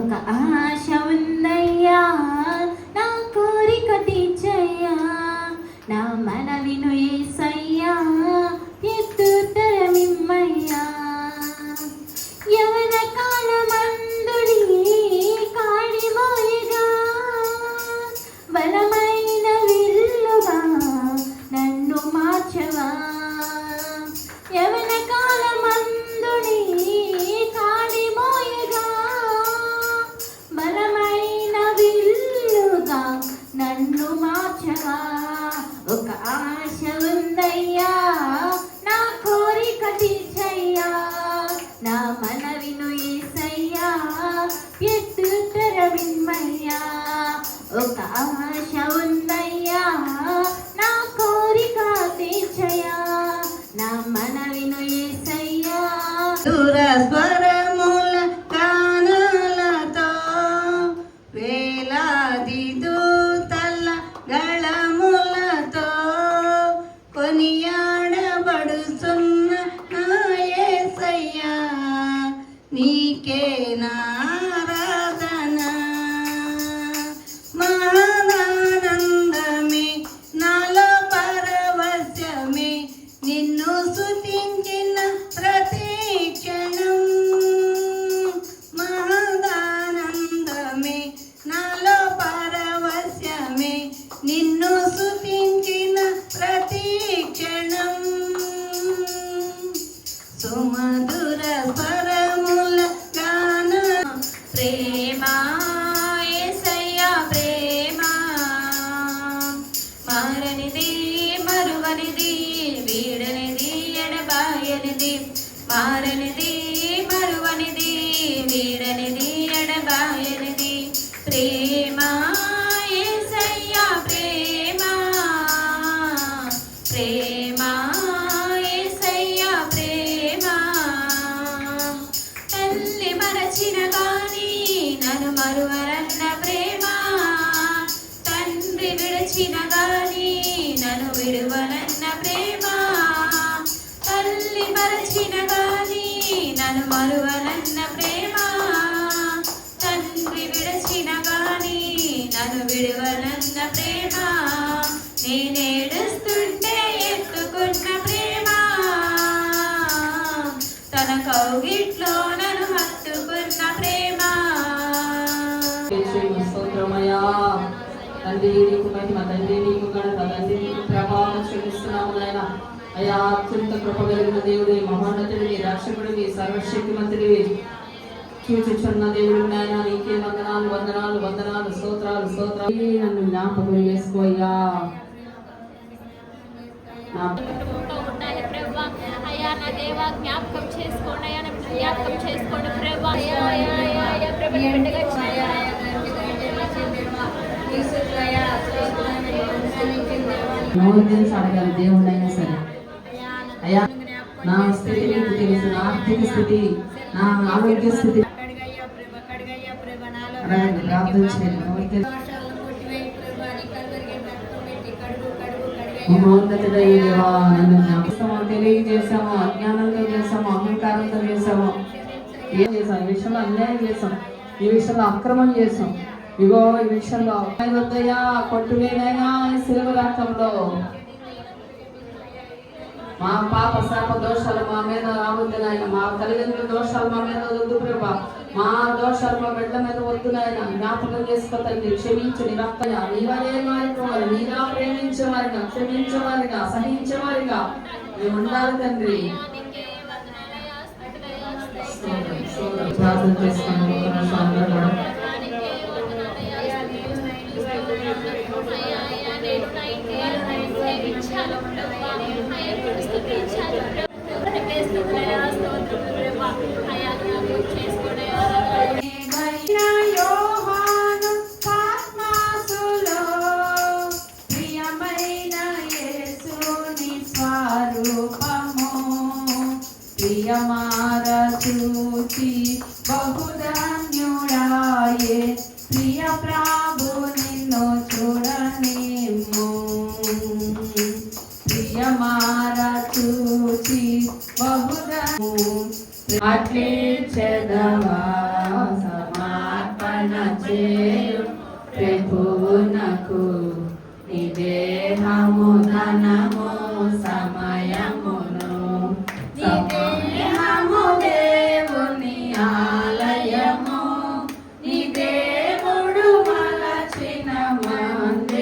感恩啊。మార్చవా ఒక ఆశ ఉందయ్యా నా కోరిక తీర్చయ్యా నా మనవిను ఏసయ్యా ఎత్తుతర విన్మయ్యా ఒక ఆశ ఉంది నీకేనా? మారనిది మరువనిది వీడనిది ఎడబాయనిది. ప్రేమ యేసయ్యా ప్రేమ. ప్రేమ యేసయ్యా ప్రేమ. తల్లి మరచిన గాని నన్ను మరువరన్న నేనేడుస్తుంటే ఎత్తుకున్న ప్రేమ. తన కౌగిట్లో నన్ను హత్తుకున్న ప్రేమ. యేసువు స్తోత్రమయ్యా. తండ్రి నీకు మహిమ. తండ్రి నీకు ఘనత. తండ్రి నీకు ప్రభావం చెల్లిస్తున్నాము నాయన. అయ్యా అత్యంత కృప కలిగిన దేవుడి మహోన్నతుడివి రక్షకుడివి సర్వశక్తిమంతుడివి. చూచుచున్న దేవుడు నాయన నీకే వందనాలు వందనాలు వందనాలు స్తోత్రాలు స్తోత్రాలు. నన్ను జ్ఞాపకం చేసుకోయ్యా ఉండాలి ప్రభా. అయ్యా నా దేవా జ్ఞాపకం చేసుకోండి. అయ్యా జ్ఞాపకం చేసుకోండి ప్రభా. తెలిసి అడగాలి దేవుడైనా సరే. అయ్యా నా స్థితి నీకు తెలుసు. నా ఆర్థిక స్థితి నా ఆరోగ్య స్థితి. ప్రార్థన చేయండి. నోరు తెలిసి దేవా, నన్ను తెలియజేసాము అజ్ఞానంతో చేసాము అహంకారంతో చేసాము ఏం చేసాం ఈ విషయంలో అన్యాయం చేసాం ఈ విషయంలో అక్రమం చేసాం ఇగో ఈ విషయంలో వద్దయ్యా. కొట్టువేనైనా సిలువ రక్తంలో మా పాప శాప దోషాలు మా మీద రావద్దు నాయన మా తల్లిదండ్రుల దోషాలు మా మీద వద్దు ప్రభా. మా దోషాలు మా బిడ్డ మీద వద్దు నాయన జ్ఞాపకం చేసుకో తండ్రి. క్షమించు నిరక్కయ నీవనే మారిపోవాలి. నీలా ప్రేమించేవారిగా క్షమించేవారిగా సహించేవారిగా. మేము ఉండాలి తండ్రి. ప్రార్థన చేసుకుని ఒక అందరూ కూడా అయ్యా ప్రియమారూచి బహుధన్యుడాయే ప్రియ ప్రాభు चे